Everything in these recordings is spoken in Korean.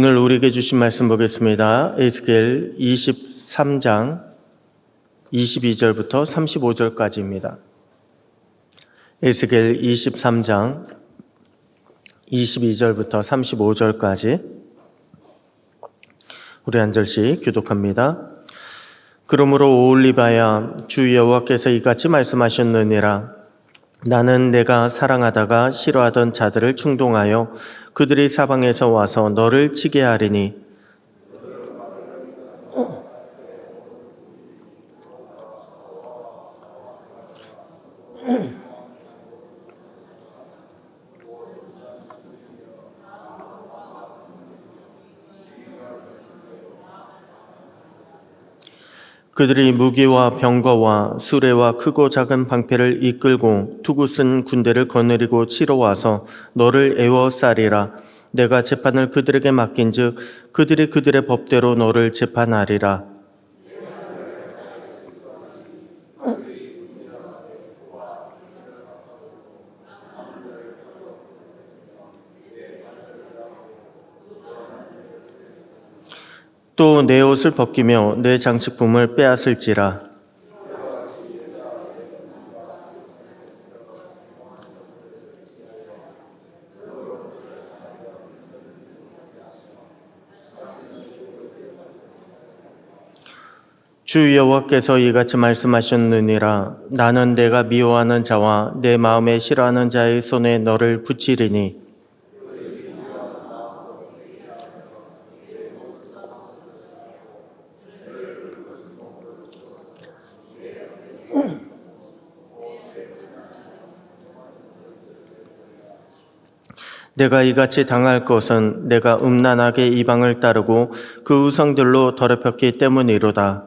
오늘 우리에게 주신 말씀 보겠습니다. 에스겔 23장 22절부터 35절까지입니다. 에스겔 23장 22절부터 35절까지 우리 한 절씩 교독합니다. 그러므로 오올리바야 주 여호와께서 이같이 말씀하셨느니라 나는 내가 사랑하다가 싫어하던 자들을 충동하여 그들이 사방에서 와서 너를 치게 하리니 그들이 무기와 병거와 수레와 크고 작은 방패를 이끌고 투구 쓴 군대를 거느리고 치러 와서 너를 애워싸리라. 내가 재판을 그들에게 맡긴즉 그들이 그들의 법대로 너를 재판하리라. 또 내 옷을 벗기며 내 장식품을 빼앗을지라. 주 여호와께서 이같이 말씀하셨느니라 나는 내가 미워하는 자와 내 마음에 싫어하는 자의 손에 너를 붙이리니 내가 이같이 당할 것은 내가 음란하게 이방을 따르고 그 우성들로 더럽혔기 때문이로다.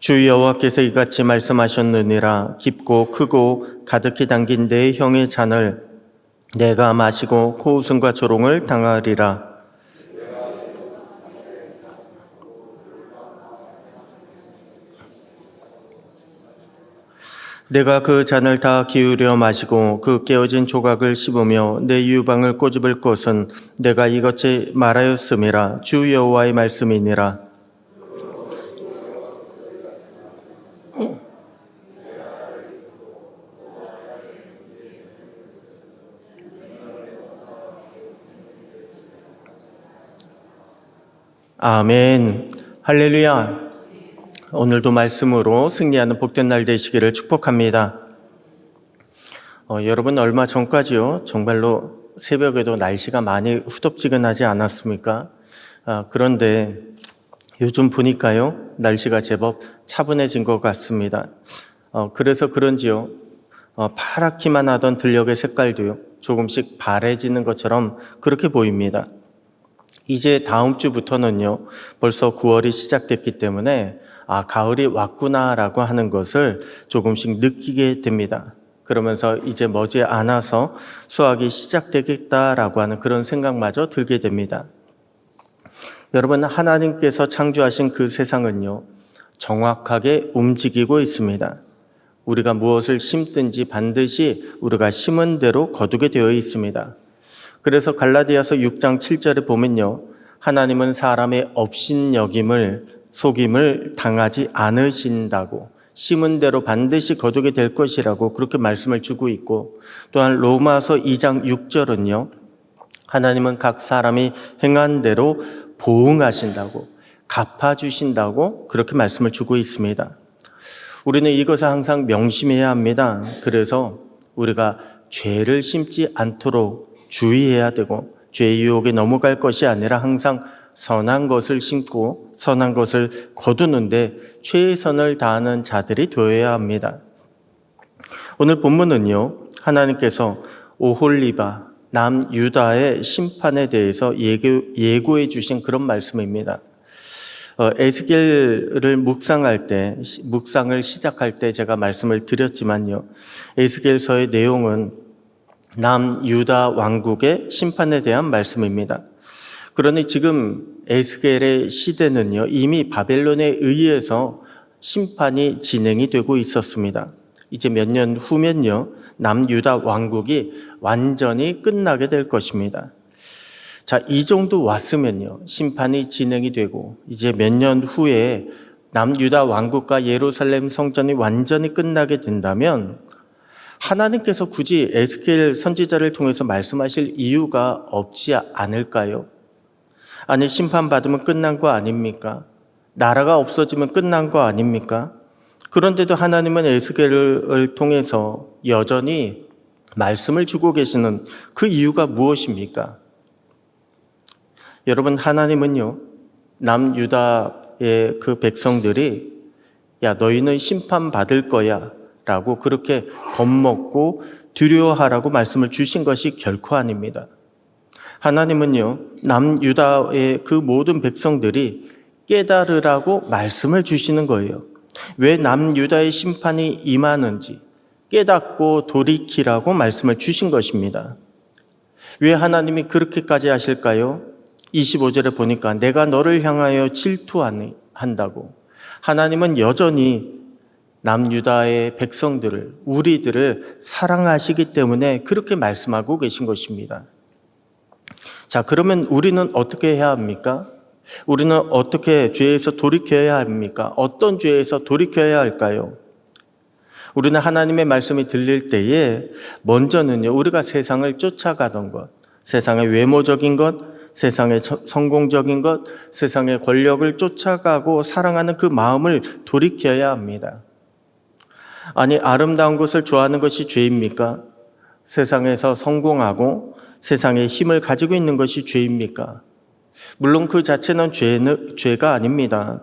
주 여호와께서 이같이 말씀하셨느니라 깊고 크고 가득히 담긴 내 형의 잔을 내가 마시고 코웃음과 조롱을 당하리라. 내가 그 잔을 다 기울여 마시고 그 깨어진 조각을 씹으며 내 유방을 꼬집을 것은 내가 이것이 말하였음이라 주 여호와의 말씀이니라. 아멘. 할렐루야. 오늘도 말씀으로 승리하는 복된 날 되시기를 축복합니다. 어, 여러분 얼마 전까지요 정말로 새벽에도 날씨가 많이 후덥지근하지 않았습니까? 아, 그런데 요즘 보니까요 날씨가 제법 차분해진 것 같습니다. 어, 그래서 그런지요 어, 파랗기만 하던 들녘의 색깔도요 조금씩 바래지는 것처럼 그렇게 보입니다. 이제 다음 주부터는요, 벌써 9월이 시작됐기 때문에, 아, 가을이 왔구나라고 하는 것을 조금씩 느끼게 됩니다. 그러면서 이제 머지 않아서 수학이 시작되겠다라고 하는 그런 생각마저 들게 됩니다. 여러분, 하나님께서 창조하신 그 세상은요, 정확하게 움직이고 있습니다. 우리가 무엇을 심든지 반드시 우리가 심은 대로 거두게 되어 있습니다. 그래서 갈라디아서 6장 7절에 보면요. 하나님은 사람의 업신여김을 속임을 당하지 않으신다고 심은 대로 반드시 거두게 될 것이라고 그렇게 말씀을 주고 있고 또한 로마서 2장 6절은요. 하나님은 각 사람이 행한 대로 보응하신다고 갚아주신다고 그렇게 말씀을 주고 있습니다. 우리는 이것을 항상 명심해야 합니다. 그래서 우리가 죄를 심지 않도록 주의해야 되고 죄의 유혹에 넘어갈 것이 아니라 항상 선한 것을 심고 선한 것을 거두는데 최선을 다하는 자들이 되어야 합니다. 오늘 본문은요, 하나님께서 오홀리바, 남유다의 심판에 대해서 예고, 예고해 주신 그런 말씀입니다. 어, 에스겔을 묵상할 때, 묵상을 시작할 때 제가 말씀을 드렸지만요. 에스겔서의 내용은 남유다 왕국의 심판에 대한 말씀입니다. 그러니 지금 에스겔의 시대는요, 이미 바벨론에 의해서 심판이 진행이 되고 있었습니다. 이제 몇 년 후면요. 남유다 왕국이 완전히 끝나게 될 것입니다. 자, 이 정도 왔으면요. 심판이 진행이 되고 이제 몇 년 후에 남유다 왕국과 예루살렘 성전이 완전히 끝나게 된다면 하나님께서 굳이 에스겔 선지자를 통해서 말씀하실 이유가 없지 않을까요? 아니 심판받으면 끝난 거 아닙니까? 나라가 없어지면 끝난 거 아닙니까? 그런데도 하나님은 에스겔을 통해서 여전히 말씀을 주고 계시는 그 이유가 무엇입니까? 여러분 하나님은요 남유다의 그 백성들이 야 너희는 심판 받을 거야 라고 그렇게 겁먹고 두려워하라고 말씀을 주신 것이 결코 아닙니다. 하나님은요 남유다의 그 모든 백성들이 깨달으라고 말씀을 주시는 거예요. 왜 남유다의 심판이 임하는지 깨닫고 돌이키라고 말씀을 주신 것입니다. 왜 하나님이 그렇게까지 하실까요? 25절에 보니까 내가 너를 향하여 질투한다고. 하나님은 여전히 남유다의 백성들을, 우리들을 사랑하시기 때문에 그렇게 말씀하고 계신 것입니다. 자, 그러면 우리는 어떻게 해야 합니까? 우리는 어떻게 죄에서 돌이켜야 합니까? 어떤 죄에서 돌이켜야 할까요? 우리는 하나님의 말씀이 들릴 때에 먼저는요, 우리가 세상을 쫓아가던 것, 세상의 외모적인 것, 세상의 성공적인 것, 세상의 권력을 쫓아가고 사랑하는 그 마음을 돌이켜야 합니다. 아니, 아름다운 것을 좋아하는 것이 죄입니까? 세상에서 성공하고 세상의 힘을 가지고 있는 것이 죄입니까? 물론 그 자체는 죄는, 죄가 아닙니다.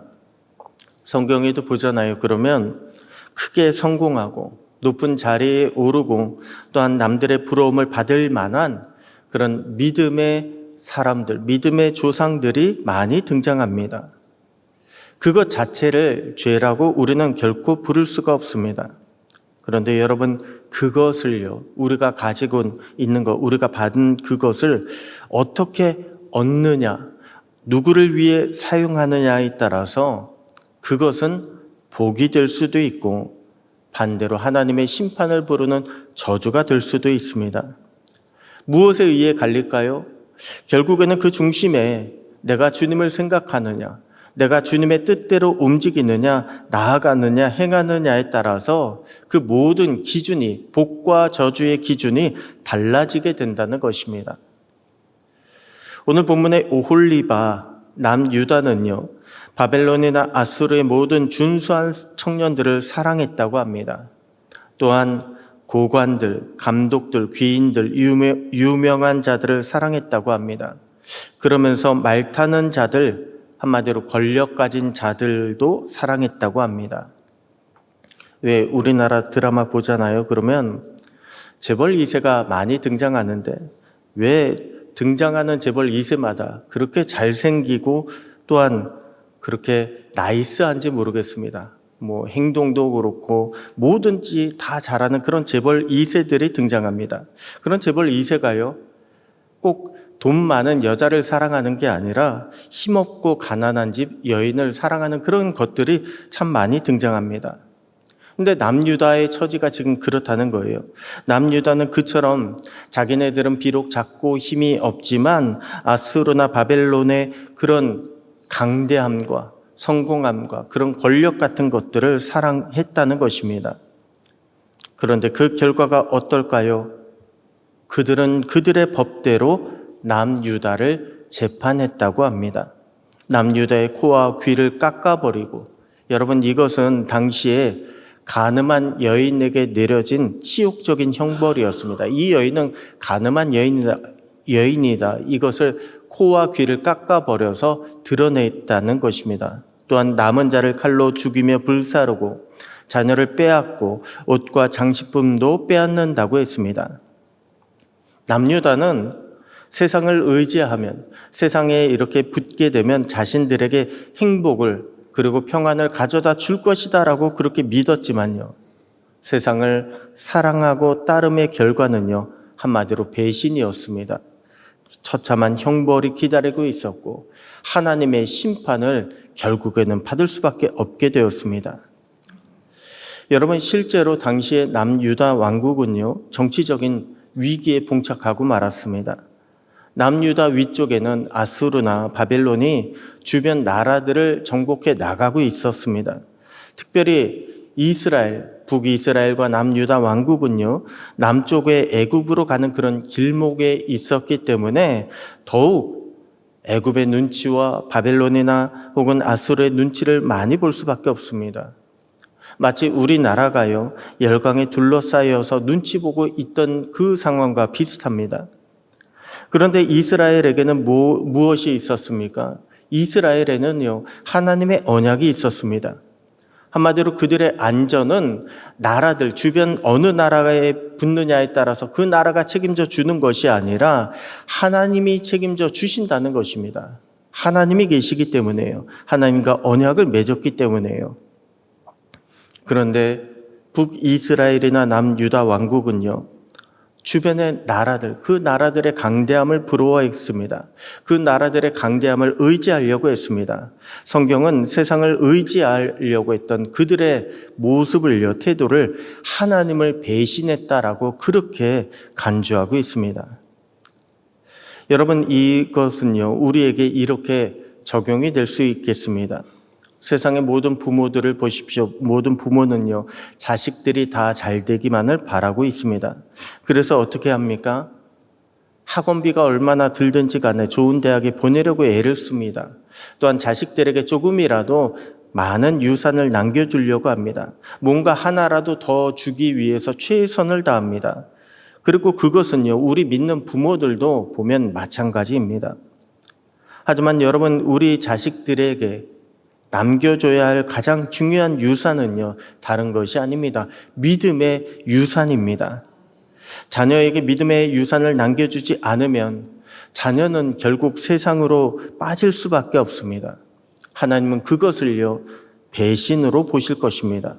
성경에도 보잖아요. 그러면 크게 성공하고 높은 자리에 오르고 또한 남들의 부러움을 받을 만한 그런 믿음의 사람들, 믿음의 조상들이 많이 등장합니다. 그것 자체를 죄라고 우리는 결코 부를 수가 없습니다. 그런데 여러분, 그것을요, 우리가 가지고 있는 것, 우리가 받은 그것을 어떻게 얻느냐, 누구를 위해 사용하느냐에 따라서 그것은 복이 될 수도 있고 반대로 하나님의 심판을 부르는 저주가 될 수도 있습니다. 무엇에 의해 갈릴까요? 결국에는 그 중심에 내가 주님을 생각하느냐, 내가 주님의 뜻대로 움직이느냐, 나아가느냐, 행하느냐에 따라서 그 모든 기준이, 복과 저주의 기준이 달라지게 된다는 것입니다. 오늘 본문의 오홀리바, 남유다는요, 바벨론이나 아수르의 모든 준수한 청년들을 사랑했다고 합니다. 또한 고관들, 감독들, 귀인들, 유명한 자들을 사랑했다고 합니다. 그러면서 말 타는 자들, 한마디로 권력 가진 자들도 사랑했다고 합니다. 왜 우리나라 드라마 보잖아요. 그러면 재벌 2세가 많이 등장하는데 왜 등장하는 재벌 2세마다 그렇게 잘생기고 또한 그렇게 나이스한지 모르겠습니다. 뭐 행동도 그렇고 뭐든지 다 잘하는 그런 재벌 2세들이 등장합니다. 그런 재벌 2세가요. 꼭 돈 많은 여자를 사랑하는 게 아니라 힘없고 가난한 집 여인을 사랑하는 그런 것들이 참 많이 등장합니다. 근데 남유다의 처지가 지금 그렇다는 거예요. 남유다는 그처럼 자기네들은 비록 작고 힘이 없지만 아수르나 바벨론의 그런 강대함과 성공함과 그런 권력 같은 것들을 사랑했다는 것입니다. 그런데 그 결과가 어떨까요? 그들은 그들의 법대로 남유다를 재판했다고 합니다. 남유다의 코와 귀를 깎아버리고 여러분 이것은 당시에 가늠한 여인에게 내려진 치욕적인 형벌이었습니다. 이 여인은 가늠한 여인이다, 여인이다. 이것을 코와 귀를 깎아버려서 드러냈다는 것입니다. 또한 남은 자를 칼로 죽이며 불사르고 자녀를 빼앗고 옷과 장식품도 빼앗는다고 했습니다. 남유다는 세상을 의지하면 세상에 이렇게 붙게 되면 자신들에게 행복을 그리고 평안을 가져다 줄 것이다라고 그렇게 믿었지만요. 세상을 사랑하고 따름의 결과는요. 한마디로 배신이었습니다. 처참한 형벌이 기다리고 있었고 하나님의 심판을 결국에는 받을 수밖에 없게 되었습니다. 여러분 실제로 당시의 남유다 왕국은요 정치적인 위기에 봉착하고 말았습니다. 남유다 위쪽에는 아수르나 바벨론이 주변 나라들을 정복해 나가고 있었습니다. 특별히 이스라엘, 북이스라엘과 남유다 왕국은요, 남쪽의 애굽으로 가는 그런 길목에 있었기 때문에 더욱 애굽의 눈치와 바벨론이나 혹은 아수르의 눈치를 많이 볼 수밖에 없습니다. 마치 우리나라가요, 열강에 둘러싸여서 눈치 보고 있던 그 상황과 비슷합니다. 그런데 이스라엘에게는 뭐, 무엇이 있었습니까? 이스라엘에는요, 하나님의 언약이 있었습니다. 한마디로 그들의 안전은 나라들, 주변 어느 나라에 붙느냐에 따라서 그 나라가 책임져 주는 것이 아니라 하나님이 책임져 주신다는 것입니다. 하나님이 계시기 때문에요. 하나님과 언약을 맺었기 때문에요. 그런데 북이스라엘이나 남유다 왕국은요, 주변의 나라들, 그 나라들의 강대함을 부러워했습니다. 그 나라들의 강대함을 의지하려고 했습니다. 성경은 세상을 의지하려고 했던 그들의 모습을요, 태도를 하나님을 배신했다라고 그렇게 간주하고 있습니다. 여러분, 이것은요, 우리에게 이렇게 적용이 될 수 있겠습니다. 세상의 모든 부모들을 보십시오. 모든 부모는요, 자식들이 다 잘 되기만을 바라고 있습니다. 그래서 어떻게 합니까? 학원비가 얼마나 들든지 간에 좋은 대학에 보내려고 애를 씁니다. 또한 자식들에게 조금이라도 많은 유산을 남겨주려고 합니다. 뭔가 하나라도 더 주기 위해서 최선을 다합니다. 그리고 그것은요, 우리 믿는 부모들도 보면 마찬가지입니다. 하지만 여러분, 우리 자식들에게 남겨줘야 할 가장 중요한 유산은요, 다른 것이 아닙니다. 믿음의 유산입니다. 자녀에게 믿음의 유산을 남겨주지 않으면 자녀는 결국 세상으로 빠질 수밖에 없습니다. 하나님은 그것을요, 배신으로 보실 것입니다.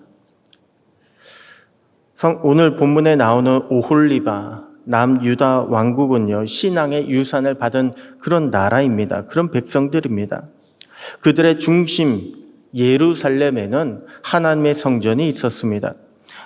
오늘 본문에 나오는 오홀리바, 남유다 왕국은요, 신앙의 유산을 받은 그런 나라입니다. 그런 백성들입니다. 그들의 중심 예루살렘에는 하나님의 성전이 있었습니다.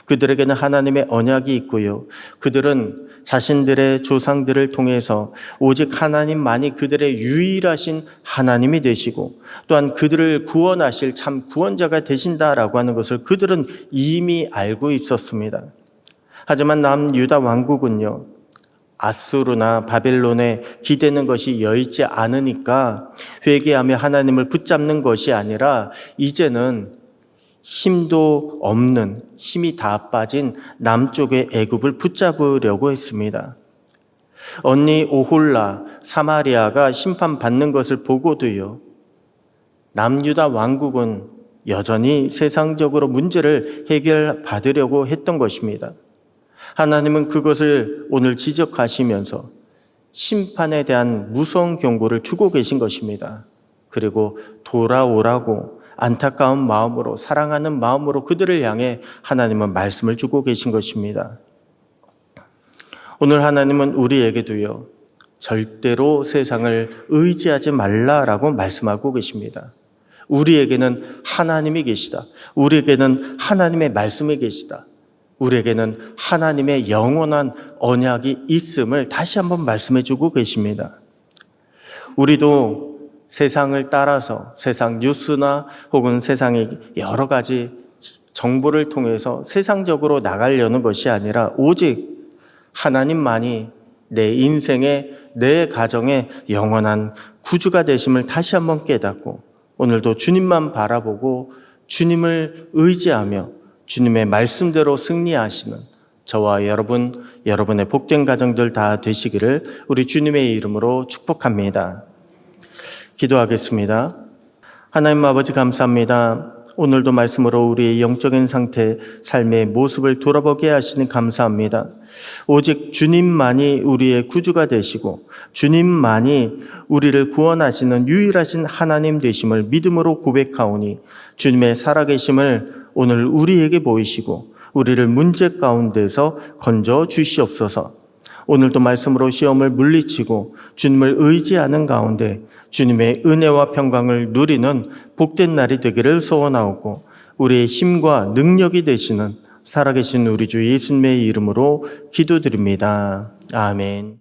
그들에게는 하나님의 언약이 있고요. 그들은 자신들의 조상들을 통해서 오직 하나님만이 그들의 유일하신 하나님이 되시고 또한 그들을 구원하실 참 구원자가 되신다라고 하는 것을 그들은 이미 알고 있었습니다. 하지만 남유다 왕국은요. 아수르나 바벨론에 기대는 것이 여의치 않으니까 회개하며 하나님을 붙잡는 것이 아니라 이제는 힘도 없는 힘이 다 빠진 남쪽의 애굽을 붙잡으려고 했습니다. 언니 오홀라 사마리아가 심판받는 것을 보고도요. 남유다 왕국은 여전히 세상적으로 문제를 해결받으려고 했던 것입니다. 하나님은 그것을 오늘 지적하시면서 심판에 대한 무서운 경고를 주고 계신 것입니다. 그리고 돌아오라고 안타까운 마음으로 사랑하는 마음으로 그들을 향해 하나님은 말씀을 주고 계신 것입니다. 오늘 하나님은 우리에게도요, 절대로 세상을 의지하지 말라라고 말씀하고 계십니다. 우리에게는 하나님이 계시다. 우리에게는 하나님의 말씀이 계시다. 우리에게는 하나님의 영원한 언약이 있음을 다시 한번 말씀해 주고 계십니다. 우리도 세상을 따라서 세상 뉴스나 혹은 세상의 여러 가지 정보를 통해서 세상적으로 나가려는 것이 아니라 오직 하나님만이 내 인생의 내 가정의 영원한 구주가 되심을 다시 한번 깨닫고 오늘도 주님만 바라보고 주님을 의지하며 주님의 말씀대로 승리하시는 저와 여러분, 여러분의 복된 가정들 다 되시기를 우리 주님의 이름으로 축복합니다. 기도하겠습니다. 하나님 아버지 감사합니다. 오늘도 말씀으로 우리의 영적인 상태, 삶의 모습을 돌아보게 하시니 감사합니다. 오직 주님만이 우리의 구주가 되시고 주님만이 우리를 구원하시는 유일하신 하나님 되심을 믿음으로 고백하오니 주님의 살아계심을 오늘 우리에게 보이시고 우리를 문제 가운데서 건져 주시옵소서. 오늘도 말씀으로 시험을 물리치고 주님을 의지하는 가운데 주님의 은혜와 평강을 누리는 복된 날이 되기를 소원하고 우리의 힘과 능력이 되시는 살아계신 우리 주 예수님의 이름으로 기도드립니다. 아멘.